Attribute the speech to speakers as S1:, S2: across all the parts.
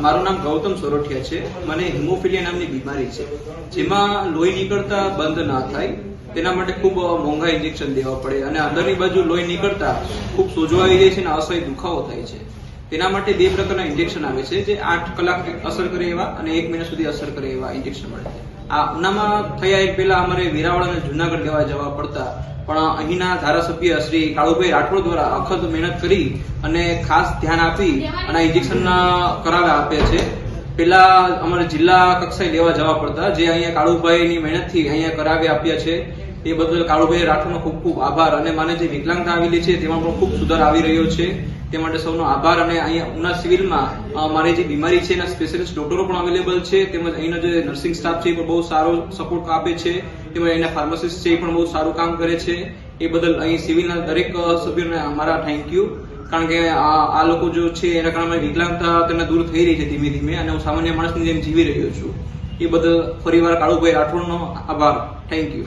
S1: મારું નામ ગૌતમ સોરઠિયા છે. મને હિમોફિલિયા નામની બીમારી છે. જેમાં લોહી નીકળતા બંધ ના થાય. તેના માટે ખૂબ મોંઘા ઇન્જેક્શન દેવા પડે અને અંદરની બાજુ લોહી નીકળતા ખૂબ આવી જાય છે અને અસહ્ય દુખાવો થાય છે. તેના માટે બે પ્રકારના ઇન્જેક્શન આવે છે જે આઠ કલાક અસર કરે એવા અને એક મહિના સુધી અસર કરે એવા ઇન્જેક્શન મળે આ ઉનામાં થયા એક પહેલા અમારે વેરાવળ અને જુનાગઢ લેવા જવા પડતા, પણ અહીંના ધારાસભ્ય શ્રી કાળુભાઈ રાઠોડ દ્વારા અખત મહેનત કરી અને ખાસ ધ્યાન આપી અને ઇન્જેક્શન કરાવ્યા આપ્યા છે. પેલા અમારે જિલ્લા કક્ષાએ લેવા જવા પડતા, જે અહીંયા કાળુભાઈની મહેનતથી અહીંયા કરાવી આપ્યા છે. એ બદલ કાળુભાઈ રાઠોડનો ખૂબ ખૂબ આભાર અને માને જે વિકલાંગતા આવેલી છે તેમાં પણ ખૂબ સુધાર આવી રહ્યો છે. તે માટે સૌનો આભાર અને અહીંયા ઉના સિવિલમાં મારી જે બીમારી છે એના સ્પેશિયલિસ્ટ ડોક્ટરો પણ અવેલેબલ છે. તેમજ અહીંનો જે નર્સિંગ સ્ટાફ છે એ પણ બહુ સારો સપોર્ટ આપે છે. તેમજ અહીંના ફાર્માસિસ્ટ છે એ પણ બહુ સારું કામ કરે છે. એ બદલ અહીં સિવિલના દરેક સભ્યોને અમારા થેન્ક યુ કારણ કે આ લોકો જો છે એના કારણે વિકલાંગતા તેને દૂર થઈ રહી છે ધીમે ધીમે અને હું સામાન્ય માણસની જેમ જીવી રહ્યો છું. એ બદલ ફરીવાર કાળુભાઈ રાઠોડનો આભાર. Thank you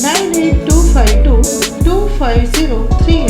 S2: 98252 250